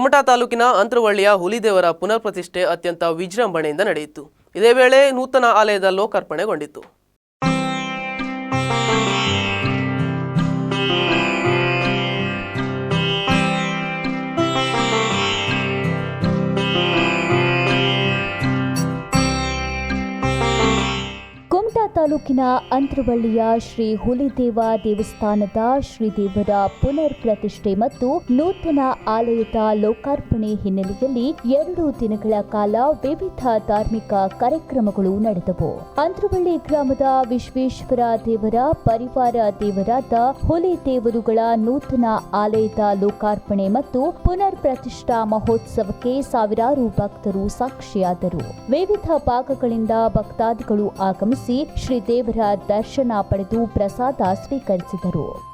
ಕುಮಟಾ ತಾಲೂಕಿನ ಅಂತರವಳ್ಳಿಯ ಹುಲಿದೇವರ ಪುನರ್ ಪ್ರತಿಷ್ಠೆ ಅತ್ಯಂತ ವಿಜೃಂಭಣೆಯಿಂದ ನಡೆಯಿತು. ಇದೇ ವೇಳೆ ನೂತನ ಆಲಯದ ಲೋಕಾರ್ಪಣೆಗೊಂಡಿತು. ಅಂತರವಳ್ಳಿಯ ಶ್ರೀ ಹುಲಿದೇವ ದೇವಸ್ಥಾನದ ಶ್ರೀದೇವರ ಪುನರ್ ಪ್ರತಿಷ್ಠೆ ಮತ್ತು ನೂತನ ಆಲಯದ ಲೋಕಾರ್ಪಣೆ ಹಿನ್ನೆಲೆಯಲ್ಲಿ ಎರಡು ದಿನಗಳ ಕಾಲ ವಿವಿಧ ಧಾರ್ಮಿಕ ಕಾರ್ಯಕ್ರಮಗಳು ನಡೆದವು. ಅಂತ್ರವಳ್ಳಿ ಗ್ರಾಮದ ವಿಶ್ವೇಶ್ವರ ದೇವರ, ಪರಿವಾರ ದೇವರಾದ ಹುಲಿ ದೇವರುಗಳ ನೂತನ ಆಲಯದ ಲೋಕಾರ್ಪಣೆ ಮತ್ತು ಪುನರ್ ಪ್ರತಿಷ್ಠಾ ಮಹೋತ್ಸವಕ್ಕೆ ಸಾವಿರಾರು ಭಕ್ತರು ಸಾಕ್ಷಿಯಾದರು. ವಿವಿಧ ಭಾಗಗಳಿಂದ ಭಕ್ತಾದಿಗಳು ಆಗಮಿಸಿ ಶ್ರೀ ದೇವರ ದರ್ಶನ ಪಡೆದು ಪ್ರಸಾದ ಸ್ವೀಕರಿಸಿದರು.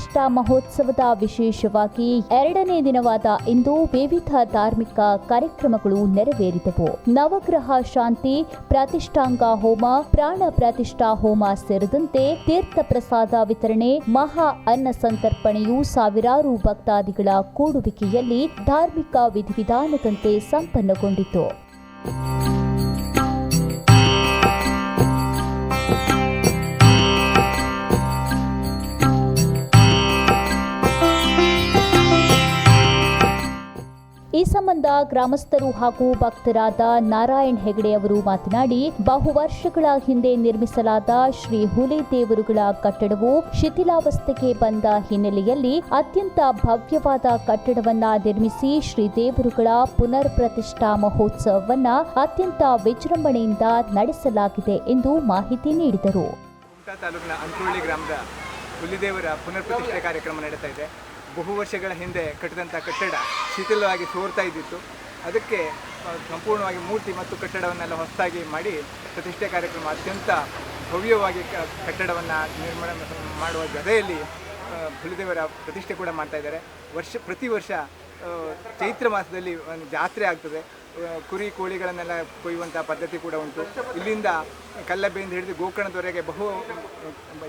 ಪ್ರತಿಷ್ಠಾ ಮಹೋತ್ಸವದ ವಿಶೇಷವಾಗಿ ಎರಡನೇ ದಿನವಾದ ಇಂದು ವಿವಿಧ ಧಾರ್ಮಿಕ ಕಾರ್ಯಕ್ರಮಗಳು ನೆರವೇರಿದವು. ನವಗ್ರಹ ಶಾಂತಿ, ಪ್ರತಿಷ್ಠಾಂಗ ಹೋಮ, ಪ್ರಾಣ ಪ್ರತಿಷ್ಠಾ ಹೋಮ ಸೇರಿದಂತೆ ತೀರ್ಥ ಪ್ರಸಾದ ವಿತರಣೆ, ಮಹಾ ಅನ್ನ ಸಂತರ್ಪಣೆಯು ಸಾವಿರಾರು ಭಕ್ತಾದಿಗಳ ಕೂಡುವಿಕೆಯಲ್ಲಿ ಧಾರ್ಮಿಕ ವಿಧಿವಿಧಾನದಂತೆ ಸಂಪನ್ನಗೊಂಡಿತು. ಈ ಸಂಬಂಧ ಗ್ರಾಮಸ್ಥರು ಹಾಗೂ ಭಕ್ತರಾದ ನಾರಾಯಣ್ ಹೆಗಡೆ ಅವರು ಮಾತನಾಡಿ, ಬಹು ವರ್ಷಗಳ ಹಿಂದೆ ನಿರ್ಮಿಸಲಾದ ಶ್ರೀ ಹುಲಿ ದೇವರುಗಳ ಕಟ್ಟಡವು ಶಿಥಿಲಾವಸ್ಥೆಗೆ ಬಂದ ಹಿನ್ನೆಲೆಯಲ್ಲಿ ಅತ್ಯಂತ ಭವ್ಯವಾದ ಕಟ್ಟಡವನ್ನ ನಿರ್ಮಿಸಿ ಶ್ರೀ ದೇವರುಗಳ ಪುನರ್ ಪ್ರತಿಷ್ಠಾ ಮಹೋತ್ಸವವನ್ನ ಅತ್ಯಂತ ವಿಜೃಂಭಣೆಯಿಂದ ನಡೆಸಲಾಗಿದೆ ಎಂದು ಮಾಹಿತಿ ನೀಡಿದರು. ಹುಲಿದೇವರ ಪುನರ್ ಪ್ರತಿಷ್ಠೆ ಕಾರ್ಯಕ್ರಮ ನಡೀತಾ ಬಹು ವರ್ಷಗಳ ಹಿಂದೆ ಕಟ್ಟಿದಂಥ ಕಟ್ಟಡ ಶಿಥಿಲವಾಗಿ ಸೋರ್ತಾ ಇದ್ದಿತ್ತು. ಅದಕ್ಕೆ ಸಂಪೂರ್ಣವಾಗಿ ಮೂರ್ತಿ ಮತ್ತು ಕಟ್ಟಡವನ್ನೆಲ್ಲ ಹೊಸದಾಗಿ ಮಾಡಿ ಪ್ರತಿಷ್ಠೆ ಕಾರ್ಯಕ್ರಮ ಅತ್ಯಂತ ಭವ್ಯವಾಗಿ ಕಟ್ಟಡವನ್ನು ನಿರ್ಮಾಣ ಮಾಡುವ ಜೊತೆಯಲ್ಲಿ ಬುಲಿದೇವರ ಪ್ರತಿಷ್ಠೆ ಕೂಡ ಮಾಡ್ತಾ ಇದ್ದಾರೆ. ವರ್ಷ, ಪ್ರತಿ ವರ್ಷ ಚೈತ್ರ ಮಾಸದಲ್ಲಿ ಒಂದು ಜಾತ್ರೆ ಆಗ್ತದೆ. ಕುರಿ ಕೋಳಿಗಳನ್ನೆಲ್ಲ ಕೊಯ್ಯುವಂಥ ಪದ್ಧತಿ ಕೂಡ ಉಂಟು. ಇಲ್ಲಿಂದ ಕಲ್ಲಬ್ಬೆಯಿಂದ ಹಿಡಿದು ಗೋಕರ್ಣದವರೆಗೆ ಬಹು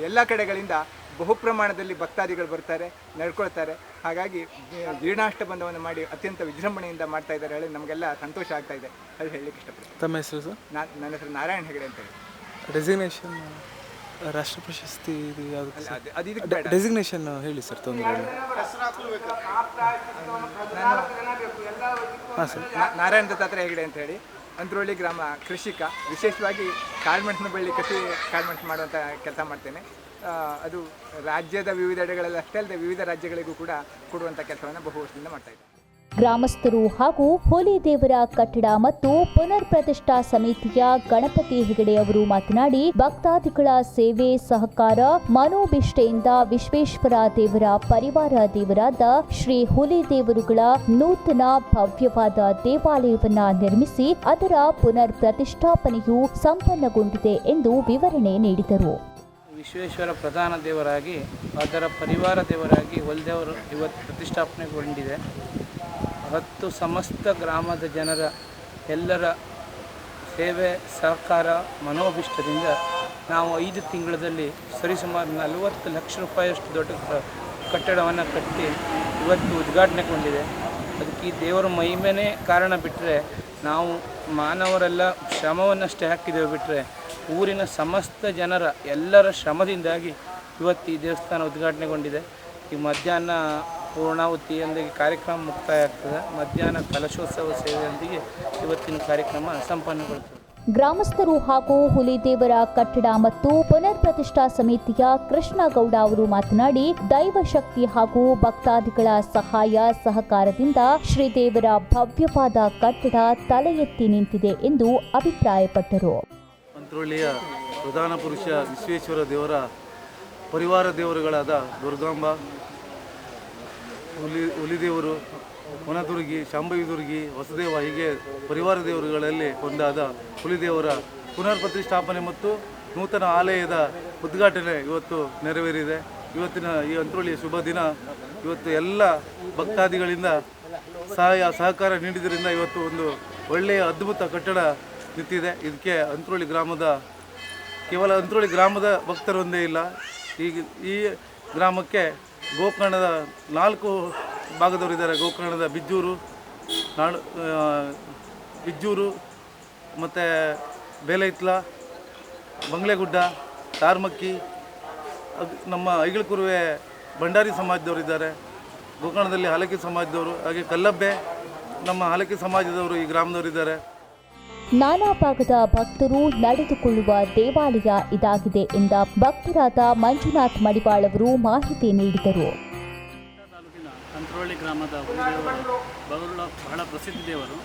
ಎಲ್ಲ ಕಡೆಗಳಿಂದ ಬಹು ಪ್ರಮಾಣದಲ್ಲಿ ಭಕ್ತಾದಿಗಳು ಬರ್ತಾರೆ ನಡ್ಕೊಳ್ತಾರೆ. ಹಾಗಾಗಿ ಜೀರ್ಣಾಷ್ಟ ಜೀರ್ಣಾಷ್ಟಬಂಧವನ್ನು ಮಾಡಿ ಅತ್ಯಂತ ವಿಜೃಂಭಣೆಯಿಂದ ಮಾಡ್ತಾ ಇದ್ದಾರೆ ಹೇಳಿ ನಮಗೆಲ್ಲ ಸಂತೋಷ ಆಗ್ತಾ ಇದೆ. ಅದು ಹೇಳಲಿಕ್ಕೆ ಇಷ್ಟಪಡ್ತೀನಿ. ತಮ್ಮ ಹೆಸರು ಸರ್? ನಾ ನನ್ನ ಹೆಸರು ನಾರಾಯಣ ಹೆಗಡೆ ಅಂತ ಹೇಳಿ. ಡೆಸಿಗ್ನೇಷನ್ ರಾಷ್ಟ್ರ ಪ್ರಶಸ್ತಿ ಇದು ಯಾವುದು ಅಲ್ಲ, ಅದು ಅದು ಇದಕ್ಕೆ ಬೇಡ. ಡೆಸಿಗ್ನೇಷನ್ ಹೇಳಿ ಸರ್ ತೊಂದರೆ ಇಲ್ಲ. ಹಾಂ ಸರ್. ನಾ- ನಾರಾಯಣ ದತ್ತಾತ್ರ ಹೆಗಡೆ ಅಂತ ಹೇಳಿ. ಅಂತ್ರೋಳಿ ಗ್ರಾಮ ಕೃಷಿಕ. ವಿಶೇಷವಾಗಿ ಕಾಳ್ಮೆಣಸಿನ ಬಳ್ಳಿ ಕಸಿ ಕಾಳ್ಮೆಣಸು ಮಾಡುವಂಥ ಕೆಲಸ ಮಾಡ್ತೇನೆ. ಅದು ರಾಜ್ಯದ ವಿವಿಧೆಡೆಗಳಲ್ಲಿ ಅಲ್ಲದೆ ವಿವಿಧ ರಾಜ್ಯಗಳಿಗೂ ಕೂಡ ಕೊಡುವಂಥ ಕೆಲಸವನ್ನು ಬಹು ವರ್ಷದಿಂದ ಮಾಡ್ತಾ ಇದ್ದಾರೆ. ಗ್ರಾಮಸ್ಥರು ಹಾಗೂ ಹೋಲಿ ದೇವರ ಕಟ್ಟಡ ಮತ್ತು ಪುನರ್ ಪ್ರತಿಷ್ಠಾ ಸಮಿತಿಯ ಗಣಪತಿ ಹೆಗಡೆ ಅವರು ಮಾತನಾಡಿ, ಭಕ್ತಾದಿಗಳ ಸೇವೆ, ಸಹಕಾರ, ಮನೋಭಿಷ್ಠೆಯಿಂದ ವಿಶ್ವೇಶ್ವರ ದೇವರ ಪರಿವಾರ ದೇವರಾದ ಶ್ರೀ ಹುಲಿ ದೇವರುಗಳ ನೂತನ ಭವ್ಯವಾದ ದೇವಾಲಯವನ್ನ ನಿರ್ಮಿಸಿ, ಅದರ ಪುನರ್ ಪ್ರತಿಷ್ಠಾಪನೆಯು ಸಂಪನ್ನಗೊಂಡಿದೆ ಎಂದು ವಿವರಣೆ ನೀಡಿದರು. ವಿಶ್ವೇಶ್ವರ ಪ್ರಧಾನ ದೇವರಾಗಿ, ಅದರ ಪರಿವಾರ ದೇವರಾಗಿ ಹೊಲದೇವರು ಇವತ್ತು ಪ್ರತಿಷ್ಠಾಪನೆಗೊಂಡಿದೆ. ಅವತ್ತು ಸಮಸ್ತ ಗ್ರಾಮದ ಜನರ ಎಲ್ಲರ ಸೇವೆ, ಸಹಕಾರ, ಮನೋಭಿಷ್ಟದಿಂದ ನಾವು ಐದು ತಿಂಗಳಲ್ಲಿ ಸರಿಸುಮಾರು ನಲವತ್ತು ಲಕ್ಷ ರೂಪಾಯಿಯಷ್ಟು ದೊಡ್ಡ ಕಟ್ಟಡವನ್ನು ಕಟ್ಟಿ ಇವತ್ತು ಉದ್ಘಾಟನೆಗೊಂಡಿದೆ. ಅದಕ್ಕೆ ಈ ದೇವರ ಮಹಿಮೆನೇ ಕಾರಣ ಬಿಟ್ಟರೆ ನಾವು ಮಾನವರೆಲ್ಲ ಶ್ರಮವನ್ನಷ್ಟೇ ಹಾಕಿದ್ದೇವೆ ಬಿಟ್ಟರೆ ಊರಿನ ಸಮಸ್ತ ಜನರ ಎಲ್ಲರ ಶ್ರಮದಿಂದಾಗಿ ಇವತ್ತು ಈ ದೇವಸ್ಥಾನ ಉದ್ಘಾಟನೆಗೊಂಡಿದೆ. ಈ ಮಧ್ಯಾಹ್ನ ಪೂರ್ಣಾಹುತಿಯೊಂದಿಗೆ ಕಾರ್ಯಕ್ರಮ ಮುಕ್ತಾಯ ಆಗ್ತದೆ ಮಧ್ಯಾಹ್ನ ಕಲಶೋತ್ಸವ ಸೇವೆಯೊಂದಿಗೆ ಇವತ್ತಿನ ಕಾರ್ಯಕ್ರಮ ಸಂಪನ್ನಗೊಳ್ಳುತ್ತದೆ. ಗ್ರಾಮಸ್ಥರು ಹಾಗೂ ಹುಲಿದೇವರ ಕಟ್ಟಡ ಮತ್ತು ಪುನರ್ ಪ್ರತಿಷ್ಠಾ ಸಮಿತಿಯ ಕೃಷ್ಣಗೌಡ ಅವರು ಮಾತನಾಡಿ ದೈವಶಕ್ತಿ ಹಾಗೂ ಭಕ್ತಾದಿಗಳ ಸಹಾಯ ಸಹಕಾರದಿಂದ ಶ್ರೀದೇವರ ಭವ್ಯವಾದ ಕಟ್ಟಡ ತಲೆ ನಿಂತಿದೆ ಎಂದು ಅಭಿಪ್ರಾಯಪಟ್ಟರು. ಮಂತ್ರೋಳಿಯ ಪ್ರಧಾನ ಪುರುಷ ವಿಶ್ವೇಶ್ವರ ದೇವರ ಪರಿವಾರ ದೇವರುಗಳಾದ ದುರ್ಗಾಂಬ, ಹುಲಿ, ಹುಲಿದೇವರು ವನದುರ್ಗಿ ಶಾಂಭವಿದುರ್ಗಿ ಹೊಸದೇವ ಹೀಗೆ ಪರಿವಾರ ದೇವರುಗಳಲ್ಲಿ ಒಂದಾದ ಹುಲಿದೇವರ ಪುನರ್ ಪ್ರತಿಷ್ಠಾಪನೆ ಮತ್ತು ನೂತನ ಆಲಯದ ಉದ್ಘಾಟನೆ ಇವತ್ತು ನೆರವೇರಿದೆ. ಇವತ್ತಿನ ಈ ಅಂತ್ರೋಳಿಯ ಶುಭ ದಿನ ಇವತ್ತು ಎಲ್ಲ ಭಕ್ತಾದಿಗಳಿಂದ ಸಹಾಯ, ಸಹಕಾರ ನೀಡಿದ್ದರಿಂದ ಇವತ್ತು ಒಂದು ಒಳ್ಳೆಯ ಅದ್ಭುತ ಕಟ್ಟಡ ನಿಂತಿದೆ ಇದಕ್ಕೆ ಅಂತ್ರೋಳಿ ಗ್ರಾಮದ, ಕೇವಲ ಅಂತ್ರೋಳಿ ಗ್ರಾಮದ ಭಕ್ತರೊಂದೇ ಇಲ್ಲ. ಈಗ ಈ ಗ್ರಾಮಕ್ಕೆ ಗೋಕರ್ಣದ ನಾಲ್ಕು ಭಾಗದವರಿದ್ದಾರೆ ಗೋಕರ್ಣದ ಬಿಜ್ಜೂರು ನಾಡು ಬಿಜ್ಜೂರು, ಮತ್ತು ಬೇಲೈತ್ಲ, ಬಂಗ್ಲೆಗುಡ್ಡ, ತಾರ್ಮಕ್ಕಿ, ಅದು ನಮ್ಮ ಐಗಳಕುರುವೆ ಭಂಡಾರಿ ಸಮಾಜದವರಿದ್ದಾರೆ ಗೋಕರ್ಣದಲ್ಲಿ ಹಲಕಿ ಸಮಾಜದವರು, ಹಾಗೆ ಕಲ್ಲಬ್ಬೆ, ನಮ್ಮ ಹಲಕಿ ಸಮಾಜದವರು ಈ ಗ್ರಾಮದವರಿದ್ದಾರೆ ನಾನಾ ಭಾಗದ ಭಕ್ತರು ನಡೆದುಕೊಳ್ಳುವ ದೇವಾಲಯ ಇದಾಗಿದೆ ಎಂದ ಭಕ್ತರಾದ ಮಂಜುನಾಥ್ ಮಡಿವಾಳ್ ಅವರು ಮಾಹಿತಿ ನೀಡಿದರು. ಕಂತ್ರೋಳಿ ಗ್ರಾಮದ ಹುಲಿದೇವರು ಬಹಳ ಬಹಳ ಪ್ರಸಿದ್ಧ ದೇವರು.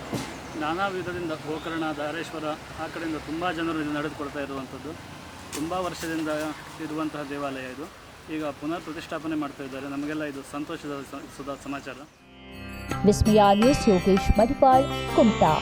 ನಾನಾ ವಿಧದಿಂದ ಗೋಕರ್ಣ ಧಾರೇಶ್ವರ ಆ ಕಡೆಯಿಂದ ತುಂಬ ಜನರು ಇಲ್ಲಿ ನಡೆದುಕೊಳ್ತಾ ಇರುವಂಥದ್ದು. ತುಂಬ ವರ್ಷದಿಂದ ಇರುವಂತಹ ದೇವಾಲಯ ಇದು. ಈಗ ಪುನರ್ ಪ್ರತಿಷ್ಠಾಪನೆ ಮಾಡ್ತಾ ಇದ್ದಾರೆ. ನಮಗೆಲ್ಲ ಇದು ಸಂತೋಷದ ಸುದ ಸಮಾಚಾರ. ವಿಸ್ಮಯ ನ್ಯೂಸ್ ಯೋಗೇಶ್ ಮಡಿಪಾಳ್ ಕುಮಟಾ.